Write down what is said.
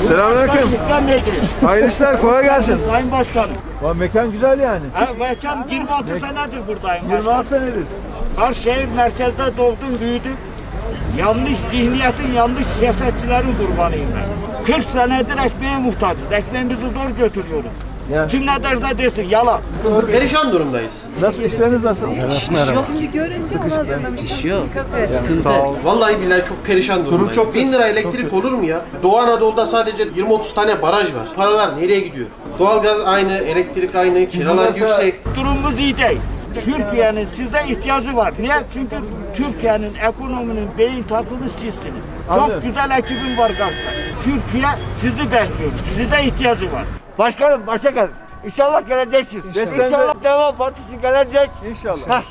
Selamünaleyküm. Ediyor. Hayırlı işler, kolay gelsin. Sayın Başkanım. Lan mekan güzel yani. Ha, Mekan 26 senedir buradayım 26 başkanım. senedir. Karşıyaka merkezde doğdum büyüdüm. Yanlış zihniyetin, yanlış siyasetçilerin kurbanıyım ben. 40 senedir ekmeğe muhtacız. Ekmeğimizi zor götürüyoruz. Yani. Kim ne derse desin yalan. Perişan durumdayız. Nasıl işleriniz nasıl? Şimdi görünce onu hazırlamıştım. İş yok. Sağ ol. Vallahi billahi çok perişan durumdayız. çok Bin lira elektrik olur mu ya? Doğu Anadolu'da sadece 20-30 tane baraj var. Paralar nereye gidiyor? Doğalgaz aynı, elektrik aynı, kiralar yüksek. Durumumuz iyi değil. Türkiye'nin size ihtiyacı var. Niye? Çünkü Türkiye'nin ekonominin beyin takımı sizsiniz. Çok Anlıyorum. güzel ekibim var karşıda. Türkiye sizi bekliyor. Size ihtiyacı var. Başkanım başa gel. İnşallah geleceksiniz. Senede- İnşallah Devam Partisi gelecek. İnşallah. Heh.